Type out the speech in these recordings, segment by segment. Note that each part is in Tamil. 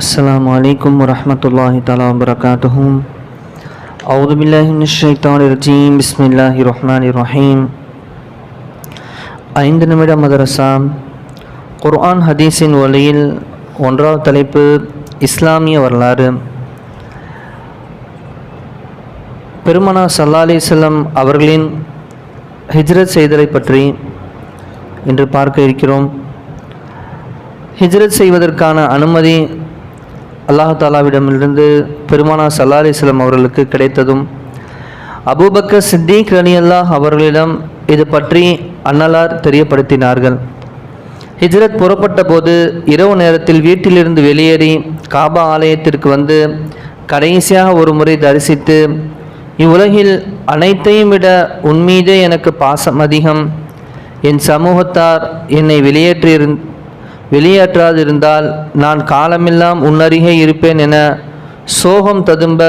السلام عليكم ورحمة الله تعالى وبركاته أعوذ بالله من الشيطان الرجيم بسم الله الرحمن الرحيم ஐந்து நிமிட மதரசா குர்ஆன் ஹதீஸின் வழியில் ஒன்றாவது தலைப்பு இஸ்லாமிய வரலாறு பெருமனா சல்லா அலிசல்லம் அவர்களின் ஹிஜ்ரத் செய்தலை பற்றி இன்று பார்க்க இருக்கிறோம் ஹிஜ்ரத் செய்வதற்கான அனுமதி அல்லாஹ் தாலாவிடமிருந்து பெருமானா சல்லா அலிஸ்லம் அவர்களுக்கு கிடைத்ததும் அபூபக்கர் சித்திக் அலி அல்லாஹ் அவர்களிடம் இது பற்றி அன்னலார் தெரியப்படுத்தினார்கள். ஹிஜ்ரத் புறப்பட்ட போது இரவு நேரத்தில் வீட்டிலிருந்து வெளியேறி காபா ஆலயத்திற்கு வந்து கடைசியாக ஒரு முறை தரிசித்து இவ்வுலகில் அனைத்தையும் விட உன்மீதே எனக்கு பாசம் அதிகம். என் சமூகத்தார் என்னை வெளியேற்றியிருந் வெளியேற்றாதிருந்தால் நான் காலமெல்லாம் உன்னருகே இருப்பேன் என சோகம் ததும்ப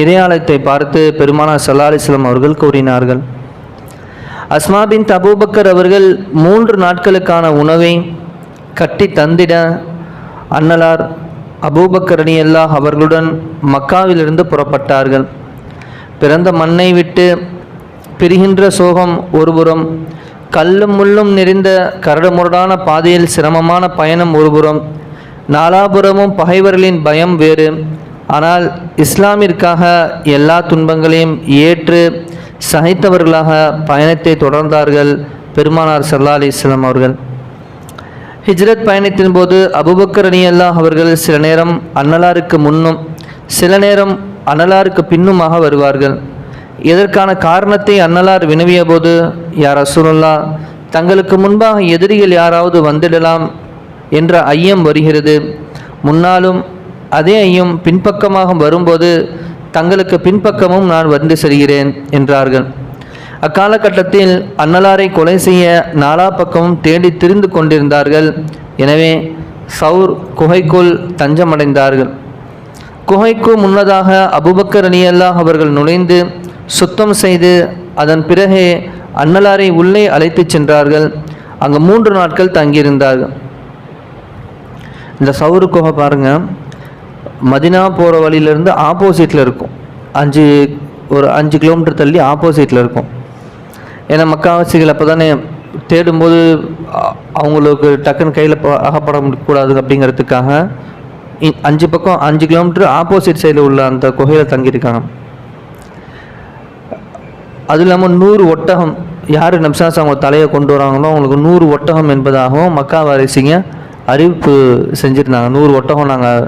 இறையாலயத்தை பார்த்து பெருமானா சல்லாலிஸ்லாம் அவர்கள் கூறினார்கள். அஸ்மா பின் தபூபக்கர் அவர்கள் மூன்று நாட்களுக்கான உணவை கட்டி தந்திட அன்னலார் அபூபக்கர் அணி அல்லாஹ் அவர்களுடன் மக்காவிலிருந்து புறப்பட்டார்கள். பிறந்த மண்ணை விட்டு பிரிகின்ற சோகம் ஒருபுறம் கல்லும் முள்ளும் நிறைந்த கரடுமுரடான பாதையில் சிரமமான பயணம் ஒருபுறம் நாலாபுரமும் பகைவர்களின் பயம் வேறு. ஆனால் இஸ்லாமிற்காக எல்லா துன்பங்களையும் ஏற்று சகித்தவர்களாக பயணத்தை தொடர்ந்தார்கள் பெருமானார் சல்லா அலி இஸ்லாம் அவர்கள். ஹிஜ்ரத் பயணத்தின் போது அபுபக்கர் அணி அல்லாஹ் அவர்கள் சில நேரம் அன்னலாருக்கு முன்னும் சில நேரம் அன்னலாருக்கு பின்னுமாக வருவார்கள். இதற்கான காரணத்தை அன்னலார் வினவிய போது யார் அசுருல்லா தங்களுக்கு முன்பாக எதிரிகள் யாராவது வந்துடலாம் என்ற ஐயம் வருகிறது. முன்னாலும் அதே ஐயம் பின்பக்கமாக வரும்போது தங்களுக்கு பின்பக்கமும் நான் வந்து செல்கிறேன் என்றார்கள். அக்காலகட்டத்தில் அன்னலாரை கொலை செய்ய நாலா பக்கமும் தேடி திரிந்து கொண்டிருந்தார்கள். எனவே சவுர் குகைக்குள் தஞ்சமடைந்தார்கள். குகைக்கு முன்னதாக அபுபக்கர் அணியல்லாஹ் அவர்கள் நுழைந்து சுத்தம் செய்து அதன் பிறகே அன்னலாரை உள்ளே அழைத்துச் சென்றார்கள். அங்கு மூன்று நாட்கள் தங்கியிருந்தார்கள் இந்த சவுரு குகை பாருங்கள் மதினா போகிற வழியிலேருந்து ஆப்போசிட்டில் இருக்கும். அஞ்சு ஒரு அஞ்சு கிலோமீட்டர் தள்ளி ஆப்போசிட்டில் இருக்கும். ஏன்னா மக்காவாசிகள் அப்போ தானே தேடும்போது அவங்களுக்கு டக்குன்னு கையில் அகப்பட கூடாது அப்படிங்கிறதுக்காக இ- அஞ்சு பக்கம் அஞ்சு கிலோமீட்டர் ஆப்போசிட் சைடில் உள்ள அந்த குகையில் தங்கியிருக்காங்க. அது இல்லாமல் நூறு ஒட்டகம் யார் நம்சாஸ் அவங்க தலையை கொண்டு வராங்களோ அவங்களுக்கு நூறு ஒட்டகம் என்பதாகவும் மக்கா வாரிசிங்க அறிவிப்பு செஞ்சுருந்தாங்க. நூறு ஒட்டகம் நாங்கள்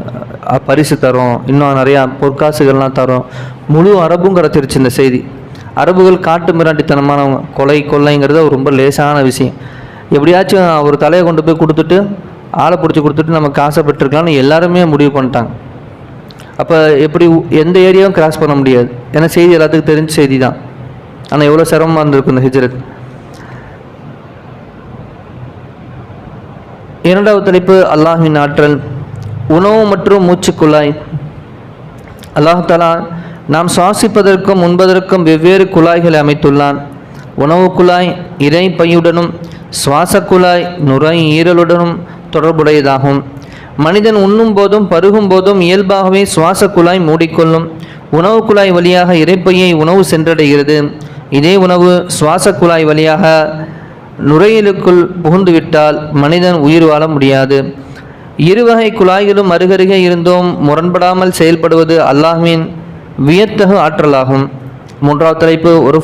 பரிசு தரோம். இன்னும் நிறையா பொற்காசுகள்லாம் தரோம். முழு அரபும் கிடச்சிருச்சு இந்த செய்தி. அரபுகள் காட்டு மிராண்டித்தனமானவங்க. கொலை கொள்ளைங்கிறது ரொம்ப லேசான விஷயம். எப்படியாச்சும் ஒரு தலையை கொண்டு போய் கொடுத்துட்டு ஆளை பிடிச்சி கொடுத்துட்டு நம்ம காசை பெற்றுக்கலாம்னு எல்லாருமே முடிவு பண்ணிட்டாங்க. அப்போ எப்படி எந்த ஏரியாவும் கிராஸ் பண்ண முடியாது. ஏன்னா செய்தி எல்லாத்துக்கும் தெரிஞ்ச செய்தி தான் ஆனால் எவ்வளோ சிரமமாக இருந்திருக்கும் இந்த ஹிஜ்ரத். இரண்டாவது தலைப்பு அல்லாஹின் ஆற்றல். உணவு மற்றும் மூச்சுக்குழாய் அல்லாஹ் நாம் சுவாசிப்பதற்கும் உண்பதற்கும் வெவ்வேறு குழாய்களை அமைத்துள்ளான். உணவு குழாய் இறை பையுடனும் சுவாச குழாய் நுரையீரலுடனும் தொடர்புடையதாகும். மனிதன் உண்ணும் போதும் பருகும் போதும் இயல்பாகவே சுவாச குழாய் மூடிக்கொள்ளும். உணவு குழாய் வழியாக இறைப்பையை உணவு சென்றடைகிறது. இதே உணவு சுவாச குழாய் வழியாக நுரையீலுக்குள் புகுந்துவிட்டால் மனிதன் உயிர் வாழ முடியாது. இருவகை குழாய்களும் அருகருகே இருந்தும் முரண்படாமல் செயல்படுவது அல்லாஹ்வின் வியத்தகு ஆற்றலாகும். மூன்றாவது தலைப்பு ஒரு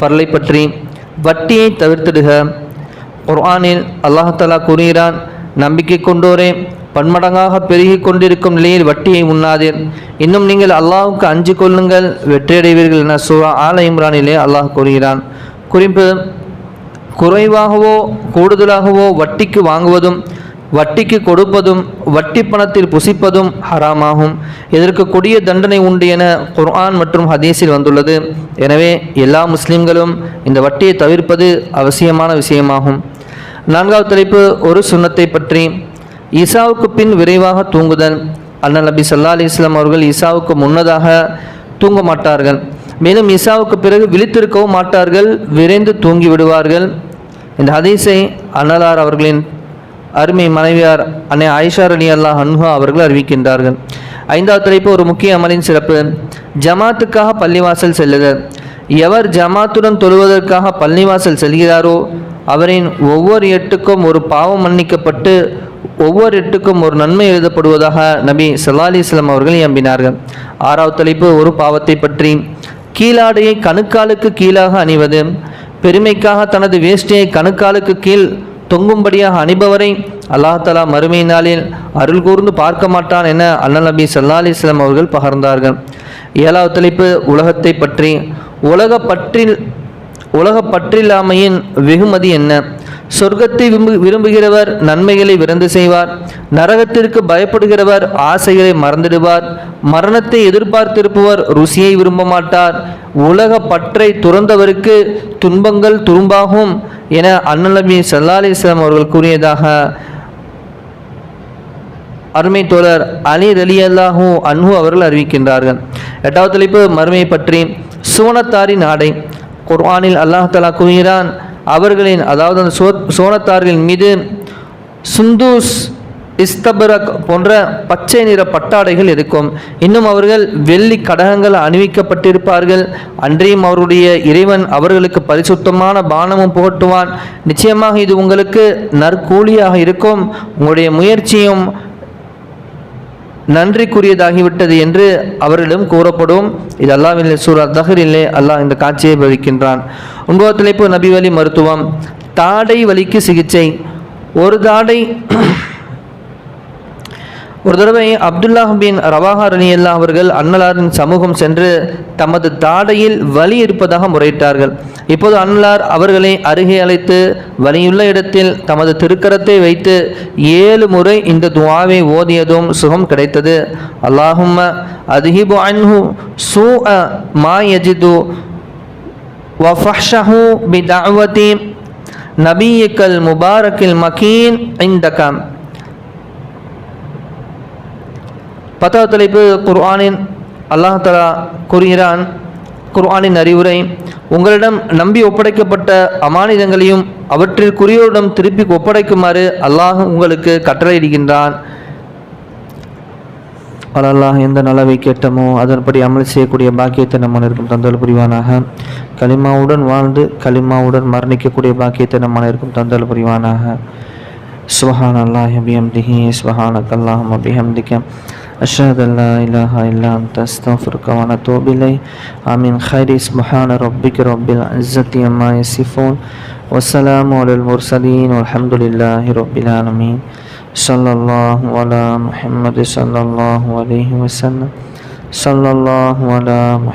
ஃபர்லை பற்றி. வட்டியை தவிர்த்திடுக. குர்ஆனில் அல்லாஹ் கூறுகிறான் நம்பிக்கை கொண்டோரே பன்மடங்காக பெருகி கொண்டிருக்கும் நிலையில் வட்டியை உண்ணாதீர். இன்னும் நீங்கள் அல்லாஹுக்கு அஞ்சு கொள்ளுங்கள் வெற்றியடைவீர்கள் என சூரா ஆல இம்ரானிலே அல்லாஹ் கூறுகிறான். குறிப்பு குறைவாகவோ கூடுதலாகவோ வட்டிக்கு வாங்குவதும் வட்டிக்கு கொடுப்பதும் வட்டி பணத்தில் புசிப்பதும் ஹராமாகும். இதற்கு கொடிய தண்டனை உண்டு என குர்ஆன் மற்றும் ஹதீஸில் வந்துள்ளது. எனவே எல்லா முஸ்லிம்களும் இந்த வட்டியை தவிர்ப்பது அவசியமான விஷயமாகும். நான்காவது தலைப்பு ஒரு சுண்ணத்தை பற்றி. ஈசாவுக்கு பின் விரைவாக தூங்குதல். அண்ணன் நபி சல்லா அலி இஸ்லாம் அவர்கள் ஈசாவுக்கு முன்னதாக தூங்க மாட்டார்கள். மேலும் ஈசாவுக்கு பிறகு விழித்திருக்கவும் மாட்டார்கள் விரைந்து தூங்கி விடுவார்கள். இந்த ஹதீஸை அன்னலார் அவர்களின் அருமை மனைவியார் அன்னை ஆயிஷா அலி அல்லாஹ் அன்ஹா அவர்கள் அறிவிக்கின்றார்கள். ஐந்தாவது தலைப்பு ஒரு முக்கிய அமலின் சிறப்பு. ஜமாத்துக்காக பள்ளிவாசல் செல்லுதல். எவர் ஜமாத்துடன் தொழுவதற்காக பள்ளிவாசல் செல்கிறாரோ அவரின் ஒவ்வொரு எட்டுக்கும் ஒரு பாவம் மன்னிக்கப்பட்டு ஒவ்வொரு எட்டுக்கும் ஒரு நன்மை எழுதப்படுவதாக நபி ஸல்லல்லாஹு அலைஹி அவர்கள் எம்பினார்கள் ஆறாவது தலைப்பு ஒரு பாவத்தை பற்றி. கீழாடையை கணுக்காலுக்கு கீழாக அணிவது. பெருமைக்காக தனது வேஷ்டியை கணுக்காலுக்கு கீழ் தொங்கும்படியாக அணிபவரை அல்லாஹ் தலா மறுமை நாளில் அருள் கூர்ந்து பார்க்க மாட்டான் என அண்ணல் நபி சல்லா அலைஹி அவர்கள் பகர்ந்தார்கள். ஏழாவது தலைப்பு உலகத்தை பற்றி. உலக பற்றில் உலக பற்றில்லாமையின் வெகுமதி என்ன? சொர்க்கத்தை விரும்பு விரும்புகிறவர் நன்மைகளை விருந்து செய்வார். நரகத்திற்கு பயப்படுகிறவர் ஆசைகளை மறந்துடுவார். மரணத்தை எதிர்பார்த்திருப்பவர் ருசியை விரும்ப மாட்டார். உலக பற்றை துறந்தவருக்கு துன்பங்கள் துரும்பாகும் என அண்ணலபி சல்லா அலிஸ்லாம் அவர்கள் கூறியதாக அருமை தோழர் அலி ரலி அல்லாஹூ அன்ஹு அவர்கள் அறிவிக்கின்றார்கள். எட்டாவது தலைப்பு மறுமையை பற்றி. சுவனத்தாரின் ஆடை. குர்ஆனில் அல்லாஹ் தலா கூறுகிறான் அவர்களின் அதாவது அந்த சோ சோனத்தார்களின் மீது சுந்தூஸ் இஸ்தபரக் போன்ற பச்சை நிற பட்டாடைகள் இருக்கும். இன்னும் அவர்கள் வெள்ளி கடகங்கள் அணிவிக்கப்பட்டிருப்பார்கள். அன்றையும் அவருடைய இறைவன் அவர்களுக்கு பரிசுத்தமான பானமும் புகட்டுவான். நிச்சயமாக இது உங்களுக்கு நற்கூலியாக இருக்கும். உங்களுடைய முயற்சியும் நன்றிக்குரியதாகிவிட்டது என்று அவர்களிடம் கூறப்படும் இது அல்லாவின் சூரா தஹரிலே அல்லாஹ் இந்த காட்சியை பவிக்கின்றான் ஒன்பது தலைப்பு நபி வலி மருத்துவம். தாடை வலிக்கு சிகிச்சை. ஒரு தாடை ஒரு தடவை அப்துல்லாஹ் பின் ரவாஹா ரணியல்லா அவர்கள் அன்னலாரின் சமூகம் சென்று தமது தாடையில் வலி இருப்பதாக முறையிட்டார்கள். இப்போது அன்னலார் அவர்களை அருகே அழைத்து வலியுள்ள இடத்தில் தமது திருக்கரத்தை வைத்து ஏழு முறை இந்த துவாவை ஓதியதும் சுகம் கிடைத்தது. அல்லாஹும் அதிஹிபு அன்ஹு சூ மா யஜிது வஃபஹ்ஷஹு பிதஅவதி நபியிக்கல் முபாரக்கில் மக்கீன் இந்தகம் பத்தாவது தலைப்பு குர்ஆனின் அல்லாஹ் தலா கூறுகிறான் குர்ஆனின் அறிவுரை உங்களிடம் நம்பி ஒப்படைக்கப்பட்ட அமானிதங்களையும் அவற்றிற்குரியோரிடம் திருப்பி ஒப்படைக்குமாறு அல்லாஹ் உங்களுக்கு கட்டளையிடுகின்றான். அல்லாஹ் எந்த நலவை கேட்டமோ அதன்படி அமல் செய்யக்கூடிய பாக்கியத்தை நம்ம இருக்கும் தந்தல் புரிவானாக. களிமாவுடன் வாழ்ந்து களிமாவுடன் மரணிக்கக்கூடிய பாக்கியத்தை நம்ம இருக்கும் தந்தல் புரிவானாக. சுஹான் அல்லாஹ் பிஹம்திஹி சுபஹானக் அல்லாஹும் பிஹம்திக்க أشهد أن لا إله إلا أنت أستغفرك ونتوب إليه آمين. خير سبحان ربك رب العزة عما يصفون والسلام على المرسلين والحمد لله رب العالمين. صلى الله على محمد صلى الله عليه وسلم. صلى الله على محمد